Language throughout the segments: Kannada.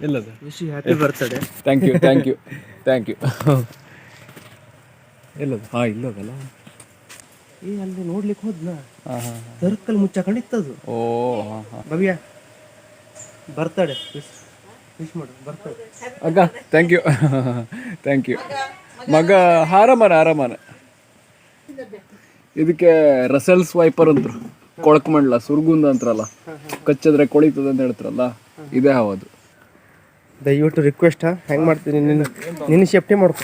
ಎಲ್ಲದು wish happy birthday thank you thank you thank you ಇಲ್ಲ ಹಾ ಇಲ್ಲದಲ್ಲ. ಏ ಅಲ್ಲಿ ನೋಡ್ಲಿಕ್ಕೆ ಹೋದ್ನ? ಹಾಂ ಹಾಂ ಸರ್ಕಲ್ ಮುಚ್ಚಾಕೊಂಡಿತ್ತದು ಓ ಭವ್ಯ ಬರ್ತಡೆ ವಿಶ್ ವಿಶ್ ಮಾಡು ಬರ್ತಡೆ ಅಕ್ಕ ಥ್ಯಾಂಕ್ ಯು ಥ್ಯಾಂಕ್ ಯು ಮಗ ಆರಾಮನ ಆರಾಮನ. ಇದಕ್ಕೆ ರಸೆಲ್ಸ್ ವೈಪರ್ ಅಂದ್ರು ಕೊಳಕ್ ಮಂಡ್ಲ ಸುರ್ಗುಂದ ಅಂತರಲ್ಲ. ಕಚ್ಚಿದ್ರೆ ಕೊಳಿತದೆ ಅಂತ ಹೇಳ್ತಾರಲ್ಲ ಇದೇ ಹೌದು. ದಯವಿಟ್ಟು ರಿಕ್ವೆಸ್ಟ್ ಹೆಂಗ್ ಮಾಡ್ತೀನಿ ನಿನ್ನ ನಿನ್ನ ಸೇಫ್ಟಿ ಮಾಡ್ಕೊ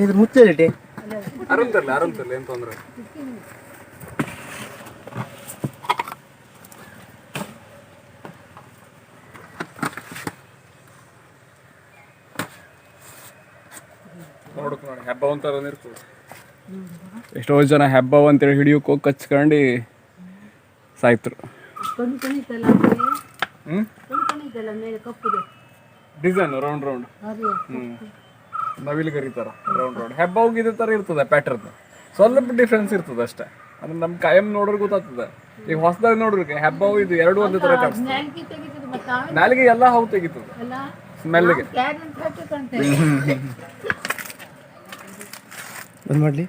ಐದು ಮುಚ್ಚಲಿಟ್ಟೆ ಆರಾಮ್ ತರ್ಲಿ ಆರಾಮ್ ತರ್ಲಿ ಏನು ತೊಂದರೆ? ನೋಡಕ್ ನೋಡಿ ಹಬ್ಬ ಇರ್ತದೆ. ಎಷ್ಟೋ ಜನ ಹಬ್ಬ ಅಂತೇಳಿ ಹಿಡಿಯೋಕೆ ಹೋಗಿ ಕಚ್ಕೊಂಡು ಸಾಯ್ತರು. ಹ್ಞೂ ಡಿಸೈನ್ ರೌಂಡ್ ರೌಂಡ್ ಹ್ಮ್. ಹ್ಞೂ ನವಿಲು ಕರೀತಾರ ರೌಂಡ್ ರೌಂಡ್ ಹೆಬ್ಬ ಇದೇ ಥರ ಇರ್ತದೆ ಪ್ಯಾಟರ್ನ್ ಸ್ವಲ್ಪ ಡಿಫ್ರೆನ್ಸ್ ಇರ್ತದೆ ಅಷ್ಟೇ. ಅಂದ್ರೆ ನಮ್ಮ ಕಾಯಂ ನೋಡ್ರಿ ಗೊತ್ತಾಗ್ತದೆ. ಈಗ ಹೊಸದಾಗಿ ನೋಡ್ರಿ ಹೆಬ್ಬಾವು ಇದು ಎರಡು ಒಂದೇ ತರ ಕಾಣಿಸ್ತದೆ. ನಾಲಿಗೆ ಎಲ್ಲ ಹಾವು ತೆಗಿತದೆ. ಸ್ಮೆಲ್ಗೆ ಮಾಡ್ಲಿ?